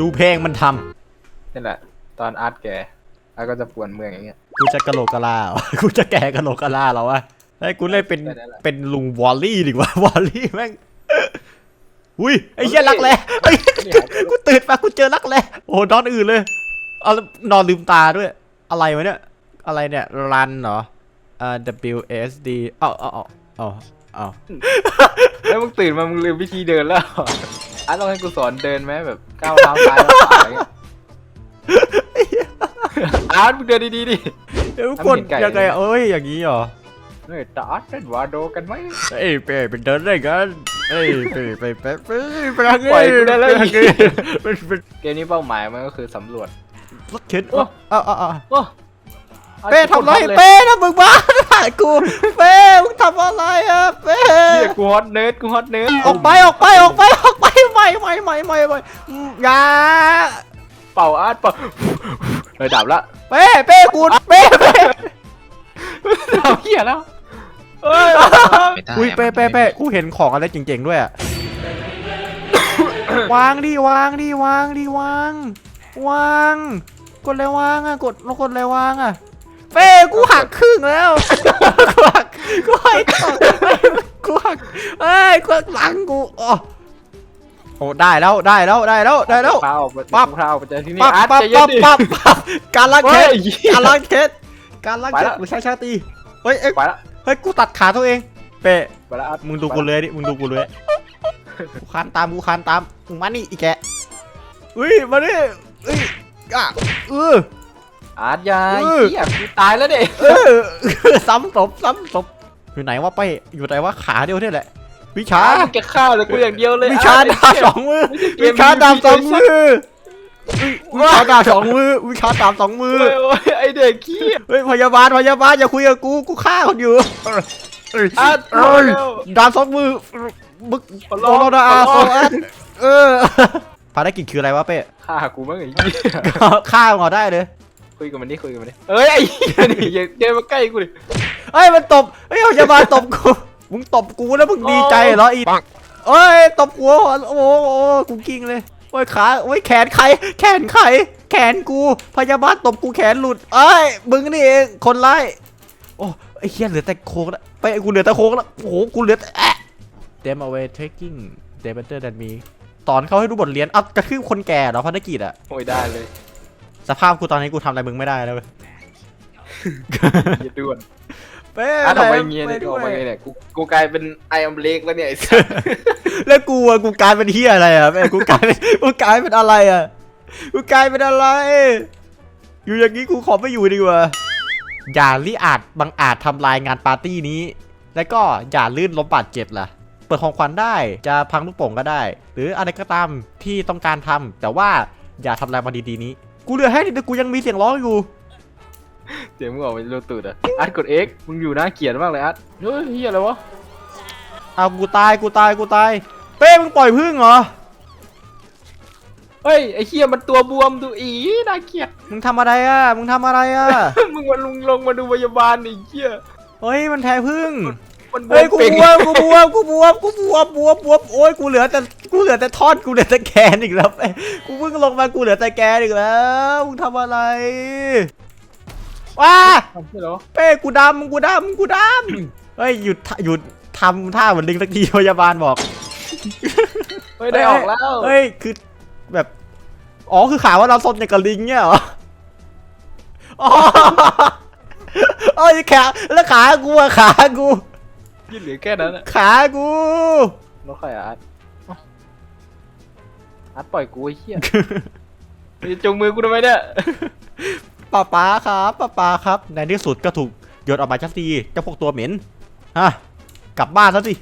ดูเพลงมันทนี่แหละ ตอนอาร์ตแกอาร์ตก็จะปวนเมืองอย่างเงี้ยำกูจะกะโหลกกะลาเหรอ กูจะแก่กะโหลกกะลาเหรอวะไอ้ยกูเล่นเป็นได้ได้ เป็นลุงวอลลี่ดีกว่า วอลลี่แม่งอุ้ยไอ้เหี้ยรักแร้ไอ้ยกูตื่นมากูเจอรักแร้โอ้โหนอนอื่นเลยเอาแล้วนอนลืมตาด้วย อะไรวะเนี่ย อะไรเนี่ยรันเหรออ่า W S D เอ้าเอ้าเอ้าเอ้าเอ้า แล้วมึงตื่นมา มึงลืมวิธีเดินแล้วเหร ออาร์ตต้องให้กูสอนเดินไหมแบบก้าวเท้าซ้ายแล้วขวาอย่างเงี้ยอาร์ตมึงเดินดีๆดิ เดี๋ยวทำกดเห็นไก่ ยังไงเอ้ยอย่างนี้เหรอเฮ้ยตาอาร์ตเล่นวาโดกันไหม เอ้ยไปไปเดินได้กันเอ้ยไปไปไปไปไปทางนี้ปล่อยกูได้แล้วปทางนี้เป็นเป็นเกมนี้เป้าหมายมันก็คือสำรวจ รถเข็นโอ้ เอ้าเอ้าเอ้าโอ้เป้ทำอะไรเป้นะมึงบ้าถ่ายกูเป้มึงทำอะไรอะเป้เฮียกูฮอตเนิร์ดกูฮอตเนิร์ดออกไปออกไปออกไปออกไป ไม่ไม่ไม่ไม่ไม่อืมอย่าเป่าอาร์ตเป่าเลยดับละเป้เป้กูเป้เป้ดับเฮียแล้วเอ้ยอุ้ยเป้เป้เป้กูเห็นของอะไรเจ๋งๆด้วยอะวางดิวางดิวางดิวาง วาง กดเลยวางอะกดกดเลยวางอะเป้กูหักครึ่งแล้วกูหักกูหักกูหักเอ้ยกูหักหลังกูอ๋อ โอ้ได้แล้วได้แล้วได้แล้วได้แล้ว พาออกปั๊ปั๊บบ พาออกไปเจอที่นี่ปั๊บอาร์ตปั๊บใจเย็ปั๊นบดิ ปั๊บปั๊บการล้างเคสเฮ้ยการล้างเคสการล้างเคไปสละกูใช้ชาตีเฮ้ยเอ้ยไปละเฮ้ยกูตัดขาตัวเองเป้ไปละอาร์ตมึงดูกูเลยดิมึงดูกูเลยกูคานตามกูคานตามมึงมานี่อีแกะอุ้ยมาดิเอ้ยอะเออ อาร์ตอยาเออเฮียกูตายแล้วเด็เออซ้ำศพซ้ำศพอยู่ไหนวะเป้อยู่ไหนวะขาเดียวเนี่ยแหละ วิชาอาร์ตมึงจะฆ่าเลยกูอย่างเดียวเลยวิชาอาร์ตดาบสองมือไม่วิใช่เกมชาดาบสองไม่มืใช่อวิชาดาบสองมือวิชาดาบสองมือ โอ้ยโอ้ยไอเด็กขี้ยเฮ้ยพยาบาลพยาบาลอย่าคุยกับกูกูฆ่าคนอยู่เอ้ยอาร์ตเอ้ยเร็ว ดาบสองมือมึกขอโอร้องโรนาอาขโซอร้องแอดเออภารกิจคืออะไรวะเป้ฆ่ากูมั้งไอ้เหี้ยฆ่ามันก่อนได้เลยคุยกับมันดิคุยกับมันดิเอ้ยไอ้เหี้ยนี่อย่าเดินมาใกล้กูดิเอ้ยมันตบเอ้ยพยาบาลตบกู มึงตบกูแล้วมึงดีใจเหรออีเอ้ยตบหัวโอ้โหโอ้โหกูกิ้งเลยโอ้ยขาโอ้ยแขนใคร แขนใคร แขนกูพยาบาลตบกูแขนหลุดเอ้ยมึงนี่เองคนร้ายโอ้ไอ้เหี้ยเหลือแต่โค้งแล้วไปกูเหลือแต่โค้งแล้วโอ้โหกูเหลือแต่แอะ them away taking they better than me สอนเขาให้รู้บทเรียนเอากระทืบคนแก่เหรอภารกิจอะโอ้ยได้เลย สภาพกูตอนนี้กูทำอะไรมึงไม่ได้แล้วเว้ยอย่าด่วน เป้อาร์ตออกไปเงี้ยไปเนี่ยด้อวอกไปเงี้ยเนี่ยกูกูกลายเป็นไออัมเล็กแล้วเนี่ยไอ้สัสแล้วกูอะกูกลายเป็นเฮียอะไรอะแม่กูกลายเป็นกูกลายเป็นอะไรอะกูกลายเป็นอะไร อยู่อย่างนี้กูขอไม่อยู่ดีกว่าอย่าลิอาจบังอาจทำลายงานปาร์ตี้นี้ แล้วก็อย่าลื่นล้มบาดเจ็บล่ะ เปิดของขวัญได้จะพังลูกโป่งก็ได้ หรืออะไรก็ตามที่ต้องการทำแต่ว่าอย่าทำลายมันดีๆนี้ กูเหลือให้แต่กูยังมีเสียงร้องอยู่ เดี๋ยวมึงออกไปรูตูดอะอาร์ตกด X มึงอยู่น่าเกลียดมากเลยอาร์ตเฮ้ยเฮียอะไรวะเอากูตายกูตายกูตายเป้มึงปล่อยพึ่งเหรอเฮ้ยไอ้เฮียมันตัวบวมดูอีน่าเกลียดมึงทำอะไรอะมึงทำอะไรอะมึงมาลุงลงมาดูพยาบาลไอ้เฮียเฮ้ยมันแท้พึ่งมันบวเฮ้ยมกูเป่งบวมกูบวมกูบวมกูบวมบวมบวมโอ้ยกูเหลือแต่กูเหลือแต่ท่อนกูเหลือแต่แกนอีกแล้วเป้กูเพิ่งลงมากูเหลือแต่แกนอีกแล้วมึงทำอะไร ว้าทำใช่เหรอเป้กูดำกูดำกูดำเฮ้ยหยุดท่าหยุดทำท่าเหมือนลิงสักทีพยาบาลบอกเฮ้ยได้ออกแล้วเฮ้ยคือแบบอ๋อคือข่าวว่าเราซนอย่างกับลิงเนี่ยเหรออ๋อเอ้ยขาแล้วขากูอะขากูยืดเหลือแค่นั้นอะขากูแล้วใครอะอาร์ตเอ้าอาร์ตปล่อยกูไอ้เฮียมึงจะจงมือกูทำไมเนี่ย ป้าป้าครับป้าป้าครับ ในที่สุดก็ถูกโยนออกมาชักทีเจ้าพวกตัวเหม็นฮะกลับบ้านซะสิ